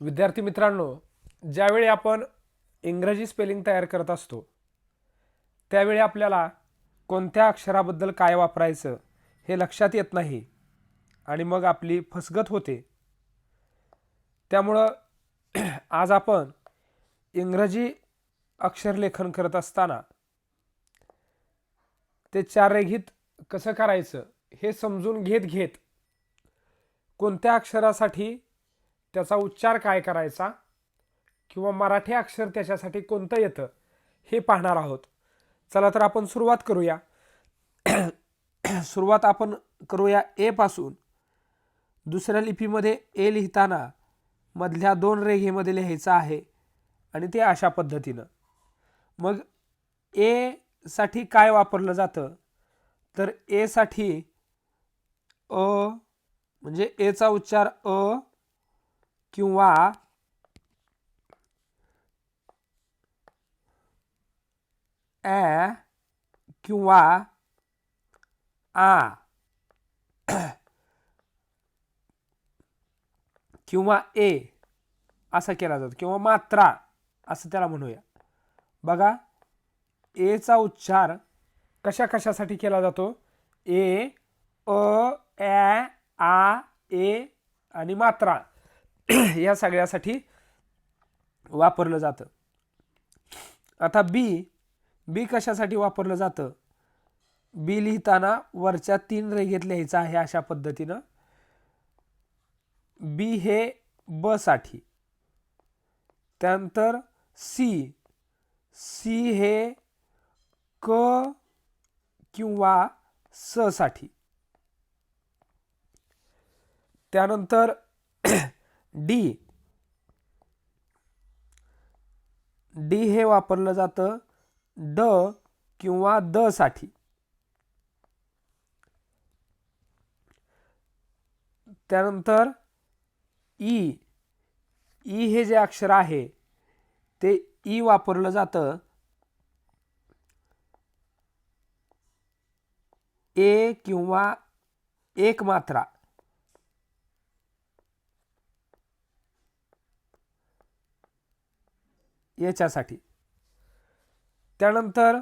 विद्यार्थी मित्रांनो ज्यावेळी आपण इंग्रजी स्पेलिंग तयार करत असतो त्यावेळी आपल्याला कोणत्या अक्षराबद्दल काय वापरायचं हे लक्षात येत नाही आणि मग आपली फसगत होते. त्यामुळं आज आपण इंग्रजी अक्षरलेखन करत असताना ते चाररेघीत कसं करायचं हे समजून घेत घेत कोणत्या अक्षरासाठी त्याचा उच्चार काय करायचा? किंवा मराठी अक्षर त्याच्यासाठी कोणतं येतं? हे पाहणार आहोत. चला तर आपण सुरुवात करूया. सुरुवात आपण करूया एपासून दुसऱ्या लिपीमध्ये ए लिहिताना मधल्या दोन रेघेमध्ये लिहायचं आहे आणि ते अशा पद्धतीनं. मग ए साठी काय वापरलं जातं? तर एसाठी अ म्हणजे एचा उच्चार अ किंवा ॲ किंवा आ किंवा ए असा केला जातो. किंवा मात्रा असं त्याला म्हणूया. बघा एचा उच्चार कशा कशासाठी केला जातो? ए अ ॲ आ ए आणि मात्रा. या सगळ्यासाठी वापरलं जातं. आता बी बी कशासाठी वापरलं जातं? बी लिहिताना वरच्या तीन रेघेत लिहायचं आहे अशा पद्धतीनं. बी हे ब साठी. त्यानंतर सी सी हे क किंवा स साठी. त्यानंतर डी. डी हे वापरलं जातं ड किंवा द साठी. त्यानंतर ई. ई हे जे अक्षर आहे ते ई वापरलं जातं ए किंवा एक मात्रा. याच्यासाठी. त्यानंतर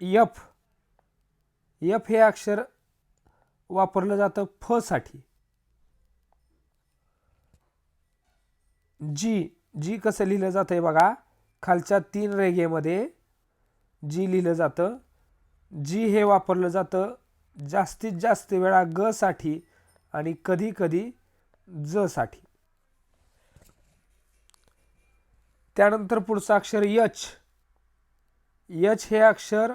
यफ यफ हे अक्षर वापरलं जातं फसाठी जी जी कसं लिहिलं जातं आहे बघा? खालच्या तीन रेघेमध्ये जी लिहिलं जातं. जी हे वापरलं जातं जास्तीत जास्त वेळा ग साठी आणि कधी कधी ज साठी. त्यानंतर पुढचं अक्षर यच. यच हे अक्षर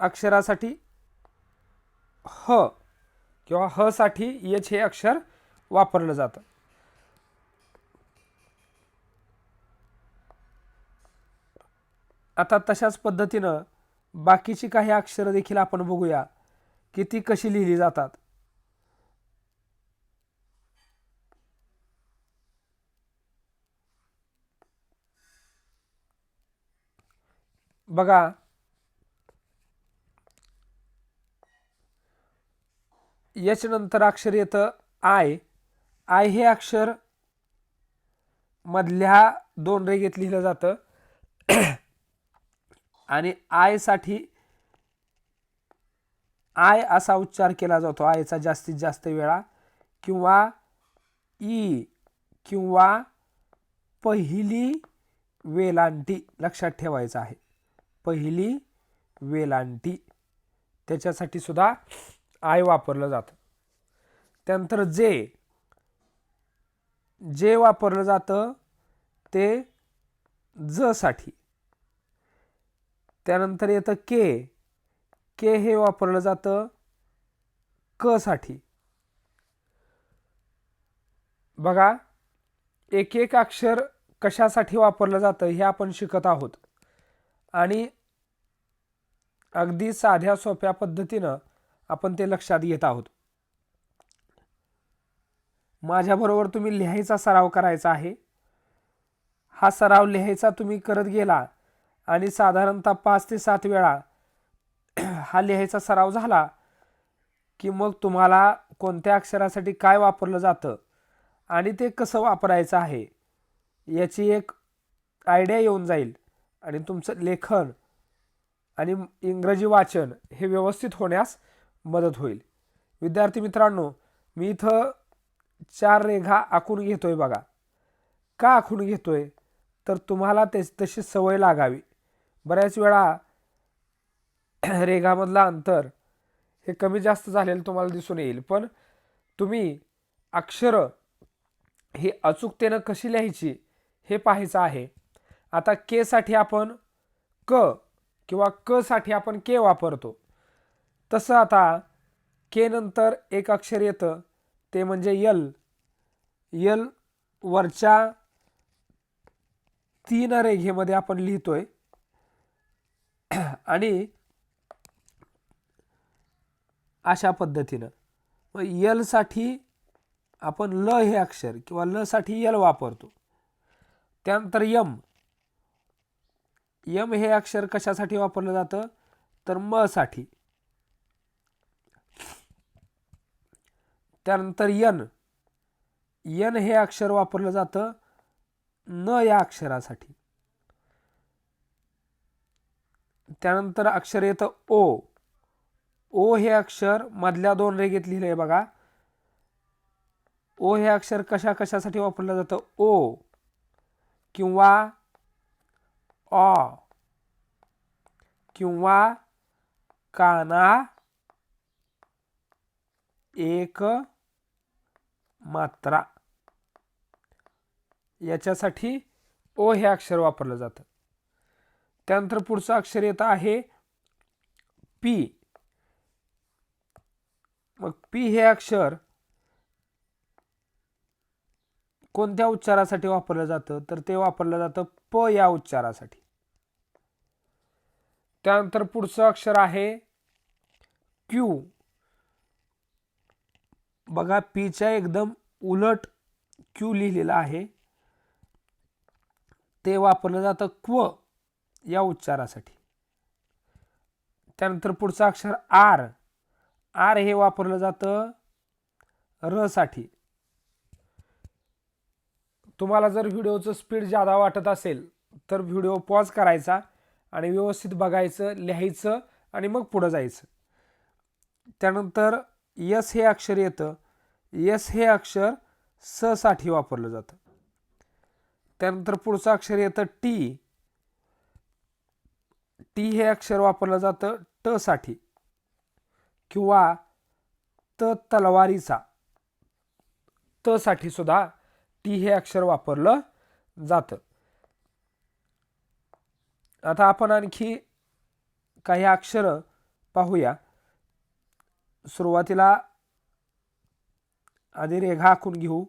अक्षरासाठी ह किंवा ह साठी यच हे अक्षर वापरलं जातं. आता तशाच पद्धतीनं बाकीची काही अक्षरं देखील आपण बघूया की ती कशी लिहिली जातात. बघा. यच नंतर अक्षर येतं आय. आय हे अक्षर मधल्या दोन रेगेत लिहिलं जातं. आणि आयसाठी आय असा उच्चार केला जातो. आयचा जास्तीत जास्त वेळा किंवा ई किंवा पहिली वेलांटी लक्षात ठेवायचं आहे. पहिली वेलांटी त्याच्यासाठी सुद्धा आय वापरलं जातं. त्यानंतर जे जे वापरलं जातं ते ज साठी. त्यानंतर येतं के. के हे वापरलं जातं क साठी. बघा एक एक अक्षर कशासाठी वापरलं जातं हे आपण शिकत आहोत. आणि अगदी साध्या सोप्या पद्धतीनं आपण ते लक्षात घेत आहोत. माझ्याबरोबर तुम्ही लिहायचा सराव करायचा आहे. हा सराव लिहायचा तुम्ही करत गेला आणि साधारणतः पाच ते सात वेळा हा लिहायचा सराव झाला की मग तुम्हाला कोणत्या अक्षरासाठी काय वापरलं जातं आणि ते कसं वापरायचं आहे याची एक आयडिया येऊन जाईल. आणि तुमचं लेखन आणि इंग्रजी वाचन हे व्यवस्थित होण्यास मदत होईल. विद्यार्थी मित्रांनो मी इथं चार रेघा आखून घेतो आहे बघा. का आखून घेतो आहे तर तुम्हाला ते तशी सवय लागावी. बऱ्याच वेळा रेघामधला अंतर हे कमी जास्त झालेलं तुम्हाला दिसून येईल. पण तुम्ही अक्षरं ही अचूकतेनं कशी लिहायची हे पाहायचं आहे. आता के साठी आपण क किंवा क साठी आपण के वापरतो. तसं आता के नंतर एक अक्षर येतं. ते म्हणजे यल यल वरच्या तीन रेघेमध्ये आपण लिहितोय. आणि अशा पद्धतीनं. मग यलसाठी आपण ल हे अक्षर किंवा ल साठी यल वापरतो. त्यानंतर यम यम हे अक्षर कशासाठी वापरलं जातं? तर म साठी. त्यानंतर यन. यन हे अक्षर वापरलं जातं न या अक्षरासाठी. त्यानंतर अक्षर येतं ओ. ओ हे अक्षर मधल्या दोन रेगेत लिहिलंय बघा. ओ हे अक्षर कशा कशासाठी वापरलं जातं? ओ. किंवा ऑ किंवा काना एक मात्रा. याच्यासाठी ओ हे अक्षर वापरलं जातं. त्यानंतर पुढचं अक्षर येतं आहे पी. मग पी हे अक्षर कोणत्या उच्चारासाठी वापरलं जातं? तर ते वापरलं जातं प या उच्चारासाठी. त्यानंतर पुढचं अक्षर आहे क्यू. बघा पीच्या एकदम उलट क्यू लिहिलेला आहे. ते वापरलं जातं क्व या उच्चारासाठी. त्यानंतर पुढचं अक्षर आर. आर हे वापरलं जातं र साठी. तुम्हाला जर व्हिडिओचं स्पीड जादा वाटत असेल तर व्हिडिओ पॉज करायचा आणि व्यवस्थित बघायचं लिहायचं आणि मग पुढं जायचं. त्यानंतर यस हे अक्षर येतं. यस हे अक्षर ससाठी वापरलं जातं. त्यानंतर पुढचं अक्षर येतं टी. टी हे अक्षर वापरलं जातं ट साठी किंवा त तलवारीचा. त साठी सुद्धा टी हे अक्षर वापरलं जातं. आता आपण आणखी काही अक्षर पाहूया. सुरुवातीला आधी रेघा आखून घेऊ.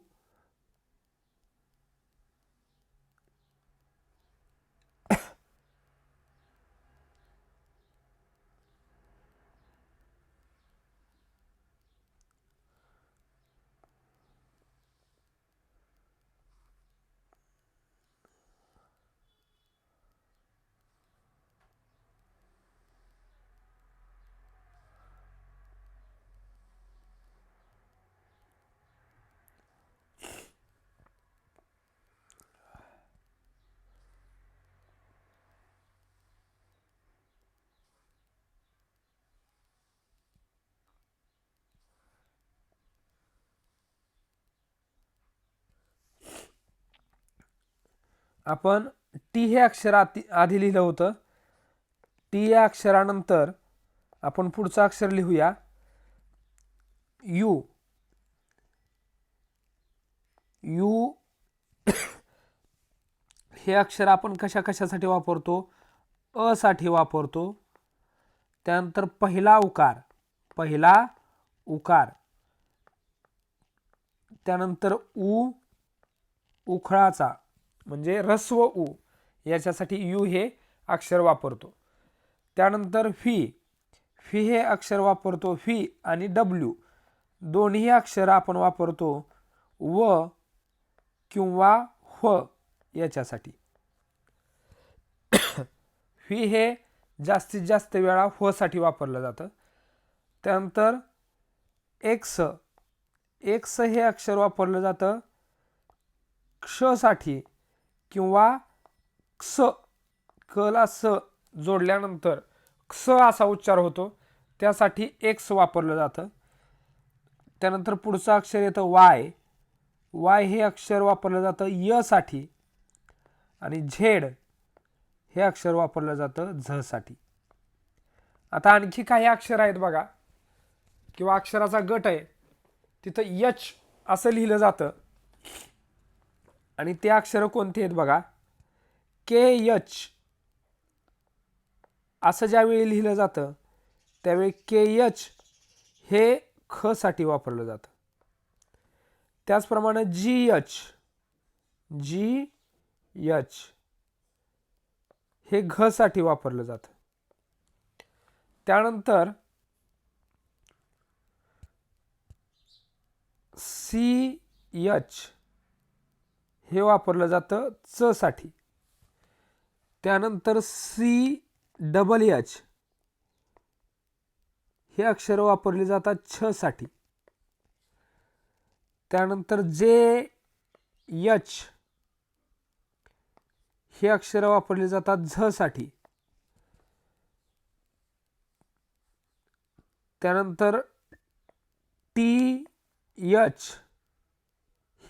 आपण टी हे अक्षर आधी आधी लिहिलं होतं. टी या अक्षरानंतर आपण पुढचं अक्षर लिहूया. यू. यू. हे अक्षर आपण कशा कशासाठी वापरतो? अ साठी वापरतो. त्यानंतर पहिला उकार. पहिला उकार. त्यानंतर उ उखळाचा. म्हणजे रस्व उ याच्यासाठी यू हे अक्षर वापरतो. त्यानंतर फी. फी हे अक्षर वापरतो फी आणि डब्ल्यू. दोन्ही अक्षर आपण वापरतो व किंवा ह याच्यासाठी. फी हे जास्तीत जास्त वेळा ह वापरलं जातं. त्यानंतर एक्स. एक्स हे अक्षर वापरलं जातं क्षसाठी किंवा क्स कला स जोडल्यानंतर क्स असा उच्चार होतो. त्यासाठी एक्स वापरलं जातं. त्यानंतर पुढचं अक्षर येतं वाय. वाय हे अक्षर वापरलं जातं यसाठी आणि झेड हे अक्षर वापरलं जातं झसाठी आता आणखी काही अक्षर आहेत बघा. किंवा अक्षराचा गट आहे. तिथं यच असं लिहिलं जातं. आणि ते अक्षर कोणते आहेत बघा? K H. असं ज्यावेळी लिहिलं जातं त्यावेळी के यच हे खसाठी साठी वापरलं जातं. त्याचप्रमाणे जी यच जी यच हे घसाठी वापरलं जातं. त्यानंतर सी यच हे वापरलं जातं च साठी त्यानंतर सी डबल एच. हे अक्षर वापरली जातात छ साठी त्यानंतर जे यच हे अक्षर वापरली जातात झ साठी त्यानंतर टी यच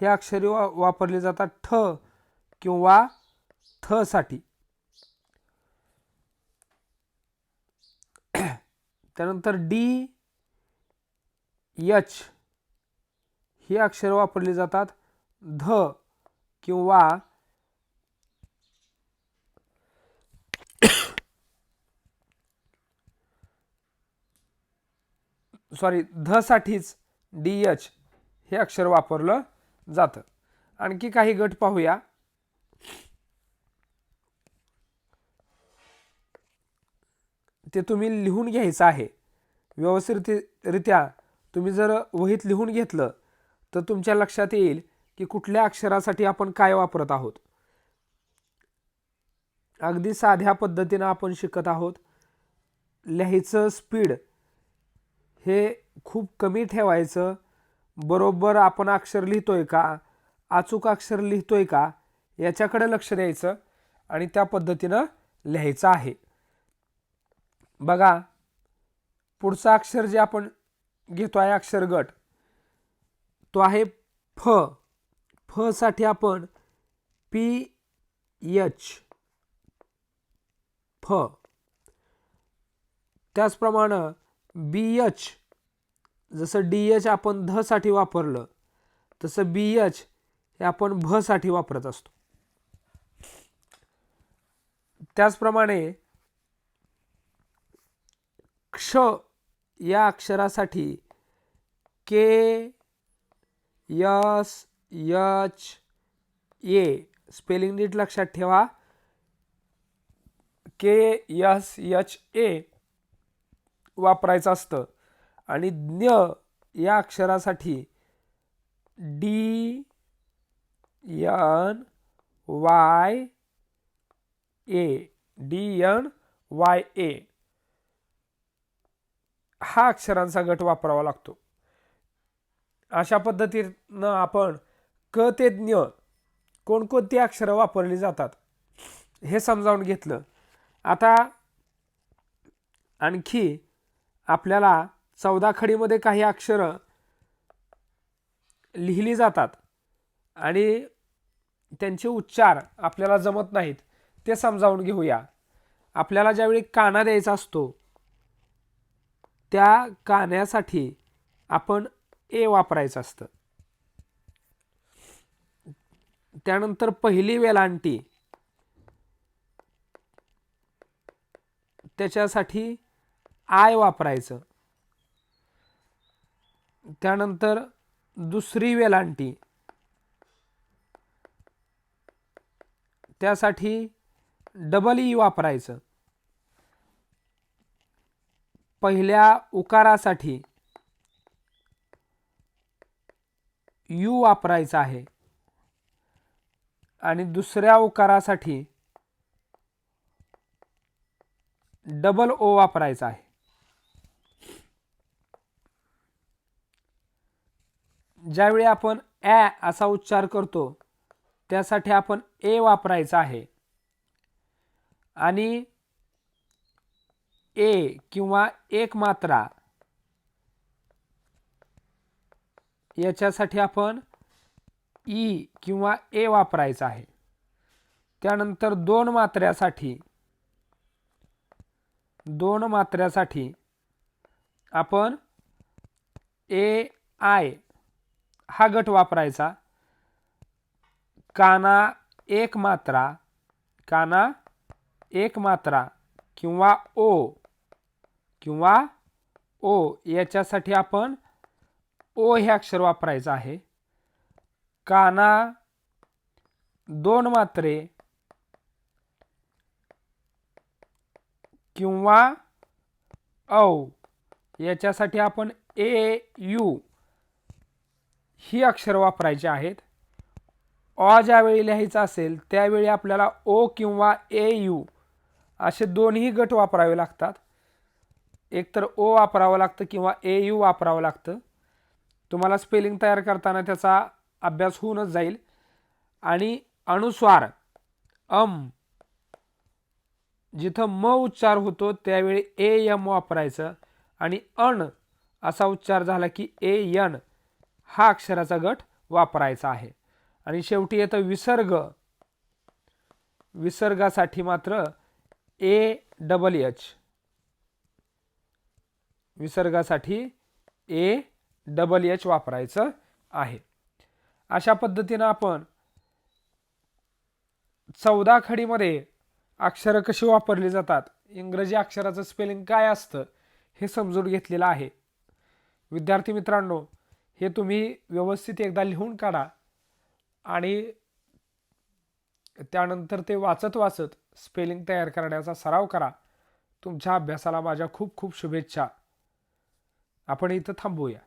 हे अक्षरे वा वापरले जातात ठ किंवा थ साठी त्यानंतर डी यच ही अक्षरं वापरली जातात. ध किंवा सॉरी ध साठीच डी एच हे अक्षर वापरलं जातं. आणखी काही गट पाहूया. ते तुम्ही लिहून घ्यायचं आहे. व्यवस्थितरित्या तुम्ही जर वहीत लिहून घेतलं तर तुमच्या लक्षात येईल की कुठल्या अक्षरासाठी आपण काय वापरत आहोत. अगदी साध्या पद्धतीनं आपण शिकत आहोत. लिहायचं स्पीड हे खूप कमी ठेवायचं. बरोबर आपण अक्षर लिहितोय का? अचूक अक्षर लिहितोय का? याच्याकडे लक्ष द्यायचं आणि त्या पद्धतीनं लिहायचं आहे. बघा पुढचा अक्षर जे आपण घेतो आहे अक्षर गट. तो आहे फ. फ साठी आपण पी एच फ. त्याचप्रमाणे बी एच जसं डी एच आपण ध साठी वापरलं तसं बी एच हे आपण भसाठी वापरत असतो. त्याचप्रमाणे क्ष या अक्षरासाठी K S H A spelling नीट लक्षात ठेवा. के यस यच ए वापरायचं असतं. आणि ज्ञ या अक्षरासाठी D N Y A. D N Y A. हा अक्षरांचा गट वापरावा लागतो. अशा पद्धतीनं आपण क ते ज्ञ कोणकोणती अक्षरं वापरली जातात हे समजावून घेतलं. आता आणखी आपल्याला चौदा खडीमध्ये काही अक्षरं लिहिली जातात आणि त्यांचे उच्चार आपल्याला जमत नाहीत ते समजावून घेऊया. आपल्याला ज्यावेळी काना द्यायचा असतो त्या कान्यासाठी आपण ए वापरायचं असतं. त्यानंतर पहिली वेलांटी. त्याच्यासाठी आय वापरायचं. त्यानंतर दुसरी वेलांटी. त्यासाठी डबल ई e वापरायचं. पहिल्या उकारासाठी यू वापरायचा आहे. आणि दुसऱ्या उकारासाठी डबल ओ वापरायचा आहे. ज्यावेळी आपण ॲ असा उच्चार करतो त्यासाठी आपण ए वापरायचा आहे. आणि ए किंवा एक मात्रा याच्यासाठी आपण ई किंवा ए वापरायचा आहे. त्यानंतर दोन मात्र्यासाठी दोन मात्र्यासाठी आपण ए आय हा गट वापरायचा. काना एक मात्रा काना एक मात्रा किंवा ओ किंवा ओ याच्यासाठी आपण ओ हे अक्षर वापरायचं आहे. काना दोन मात्रे किंवा औ याच्यासाठी आपण ए यू ही अक्षर वापरायची आहेत. ऑ ज्यावेळी लिहायचं असेल त्यावेळी आपल्याला ओ किंवा ए यू असे दोन्ही गट वापरावे लागतात. एकतर ओ वापरावं लागतं किंवा ए यू वापरावं लागतं. तुम्हाला स्पेलिंग तयार करताना त्याचा अभ्यास होऊनच जाईल. आणि अनुस्वार अम जिथं म उच्चार होतो त्यावेळी ए यम वापरायचं. आणि अण असा उच्चार झाला की ए यन. हा अक्षराचा गट वापरायचा आहे. आणि शेवटी येतं विसर्ग. विसर्गासाठी मात्र ए डबल एच विसर्गासाठी ए डबल एच वापरायचं आहे. अशा पद्धतीनं आपण चौदा खडीमध्ये अक्षरं कशी वापरली जातात इंग्रजी अक्षराचं स्पेलिंग काय असतं हे समजून घेतलेलं आहे. विद्यार्थी मित्रांनो हे तुम्ही व्यवस्थित एकदा लिहून काढा. आणि त्यानंतर ते वाचत वाचत स्पेलिंग तयार करण्याचा सराव करा. तुमच्या अभ्यासाला माझ्या खूप खूप शुभेच्छा. आपण इथं थांबूया.